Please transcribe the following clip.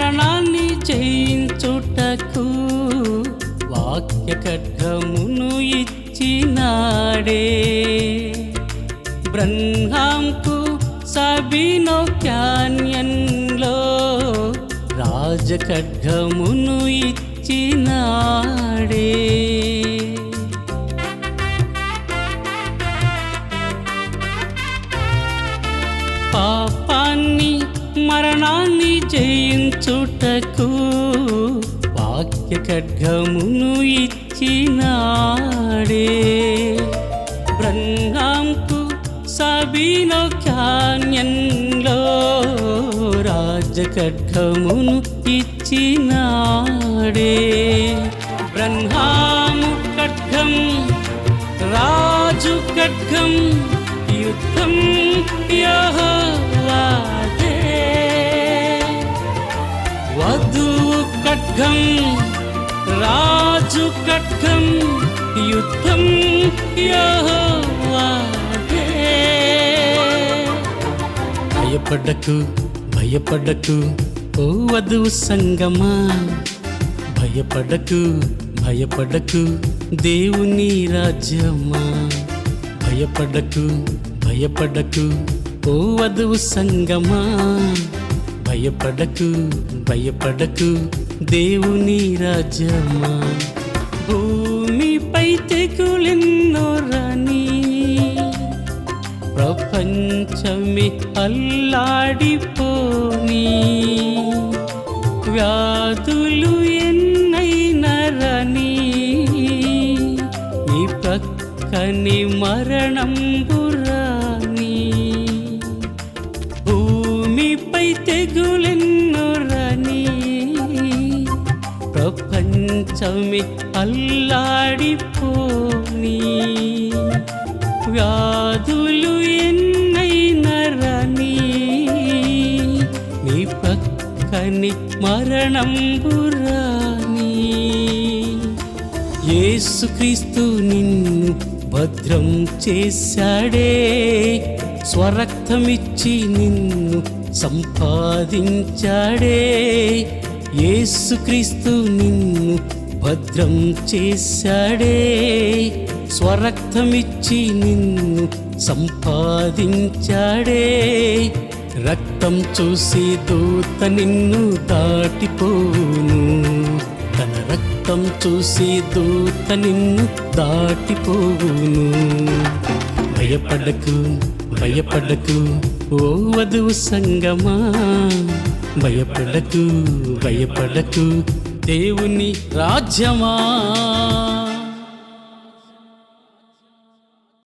మరణాన్ని జయించుటకు వాక్య ఖడ్గమును ఇచ్చినాడే. బ్రహ్మాంకు సబినో క్యాన్యన్లో రాజఖడ్గమును ఇచ్చినాడే. పాపాన్ని మరణాన్ని చింతకు వాక్య ఖడ్గమును ఇచ్చినాడే. బ్రహ్మాంకు సబీనో క్యాన్యంలో రాజ ఖడ్గమును ఇచ్చినాడే. బ్రహ్మాము ఖడ్గం రాజు ఖడ్గం యుద్ధం యెహోవాదే ఖడ్గం రాజు ఖడ్గం యుద్ధం భయపడకు భయపడకు ఓ వధువు సంగమా. భయపడకు భయపడకు దేవుని రాజ్యమా. భయపడకు భయపడకు ఓ వధువు సంగమా. భయపడకు భయపడకు దేవుని రాజ్యమా భూమిపై తెగులెన్నో రాని ప్రపంచమే అల్లాడిపోని. వ్యాధులు ఎన్నైనరని నీ ప్రక్కని మరణం బురాని భూమిపై తెగులెన్నో ప్రపంచమే అల్లాడిపోని. వ్యాధులు ఎన్నైనరని నీ పక్కని మరణం బురాని యేసుక్రీస్తు నిన్ను భద్రం చేశాడే. స్వరక్తమిచ్చి నిన్ను సంపాదించాడే. యేసుక్రీస్తు నిన్ను భద్రం చేశాడే. స్వరక్తమిచ్చి నిన్ను సంపాదించాడే. రక్తం చూసి దూత నిన్ను దాటిపోను తన రక్తం చూసి దూత నిన్ను దాటిపోవును. భయపడకు భయపడకు ఓ వధువు సంగమా. భయపడకు భయపడకు. దేవుని రాజ్యమా?